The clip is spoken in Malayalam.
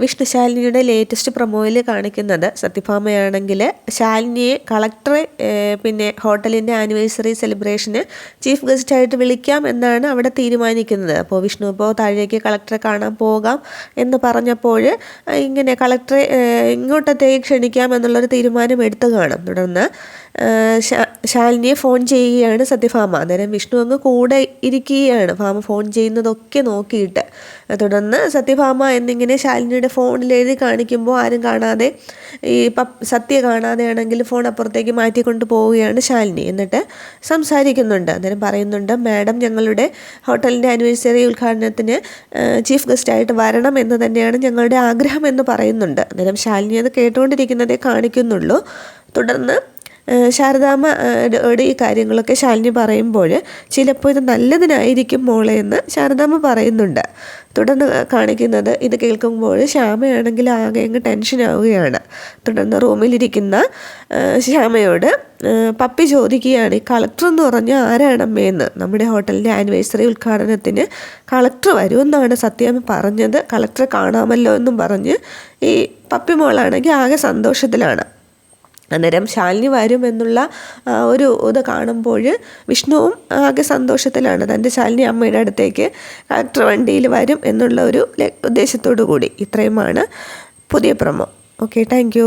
വിഷ്ണു ശാലിനിയുടെ ലേറ്റസ്റ്റ് പ്രൊമോയിൽ കാണിക്കുന്നത് സത്യഭാമയാണെങ്കിൽ ശാലിനിയെ കളക്ടറെ പിന്നെ ഹോട്ടലിന്റെ ആനിവേഴ്സറി സെലിബ്രേഷന് ചീഫ് ഗസ്റ്റായിട്ട് വിളിക്കാം എന്നാണ് അവിടെ തീരുമാനിക്കുന്നത്. അപ്പോൾ വിഷ്ണു ഇപ്പോൾ താഴേക്ക് കളക്ടറെ കാണാൻ പോകാം എന്ന് പറഞ്ഞപ്പോൾ ഇങ്ങനെ കളക്ടറെ ഇങ്ങോട്ടത്തേക്ക് ക്ഷണിക്കാം എന്നുള്ളൊരു തീരുമാനം എടുത്തു കാണും. തുടർന്ന് ശാലിനിയെ ഫോൺ ചെയ്യുകയാണ് സത്യഭാമ. അന്നേരം വിഷ്ണു അങ്ങ് കൂടെ ഇരിക്കുകയാണ്. ഭാമ ഫോൺ ചെയ്യുന്നതൊക്കെ നോക്കിയിട്ട്. തുടർന്ന് സത്യഭാമ എന്നിങ്ങനെ ശാലിനിയുടെ ഫോണിൽ എഴുതി കാണിക്കുമ്പോൾ ആരും കാണാതെ ഈ പ സത്യ കാണാതെയാണെങ്കിൽ ഫോൺ അപ്പുറത്തേക്ക് മാറ്റിക്കൊണ്ട് പോവുകയാണ് ശാലിനി. എന്നിട്ട് സംസാരിക്കുന്നുണ്ട്. അന്നേരം പറയുന്നുണ്ട് മാഡം ഞങ്ങളുടെ ഹോട്ടലിന്റെ ആനിവേഴ്സറി ഉദ്ഘാടനത്തിന് ചീഫ് ഗസ്റ്റായിട്ട് വരണം എന്ന് തന്നെയാണ് ഞങ്ങളുടെ ആഗ്രഹം എന്ന് പറയുന്നുണ്ട്. അന്നേരം ശാലിനി അത് കേട്ടുകൊണ്ടിരിക്കുന്നതേ കാണിക്കുന്നുള്ളൂ. തുടർന്ന് ശാരദാമ്മ ഈ കാര്യങ്ങളൊക്കെ ശാലിനി പറയുമ്പോൾ ചിലപ്പോൾ ഇത് നല്ലതിനായിരിക്കും മോളെ എന്ന് ശാരദാമ്മ പറയുന്നുണ്ട്. തുടർന്ന് കാണിക്കുന്നത് ഇത് കേൾക്കുമ്പോൾ ശ്യാമയാണെങ്കിൽ ആകെ അങ്ങ് ടെൻഷനാവുകയാണ് തുടർന്ന് റൂമിലിരിക്കുന്ന ശ്യാമയോട് പപ്പി ചോദിക്കുകയാണ് ഈ കളക്ടർ എന്ന് പറഞ്ഞാൽ ആരാണമ്മയെന്ന് നമ്മുടെ ഹോട്ടലിന്റെ ആനിവേഴ്സറി ഉദ്ഘാടനത്തിന് കളക്ടർ വരുമെന്നാണ് സത്യാമ്മ പറഞ്ഞത്. കളക്ടറെ കാണാമല്ലോ എന്നും പറഞ്ഞ് ഈ പപ്പി മോളാണെങ്കിൽ ആകെ സന്തോഷത്തിലാണ്. അന്നേരം ശാലിനി വരും എന്നുള്ള ഒരു ഇത് കാണുമ്പോൾ വിഷ്ണുവും ആകെ സന്തോഷത്തിലാണ്. തന്റെ ശാലിനി അമ്മയുടെ അടുത്തേക്ക് ട്രാക്ടർ വണ്ടിയിൽ വരും എന്നുള്ള ഒരു ഉദ്ദേശത്തോടു കൂടി ഇത്രയുമാണ് പുതിയ പ്രമോ. Okay thank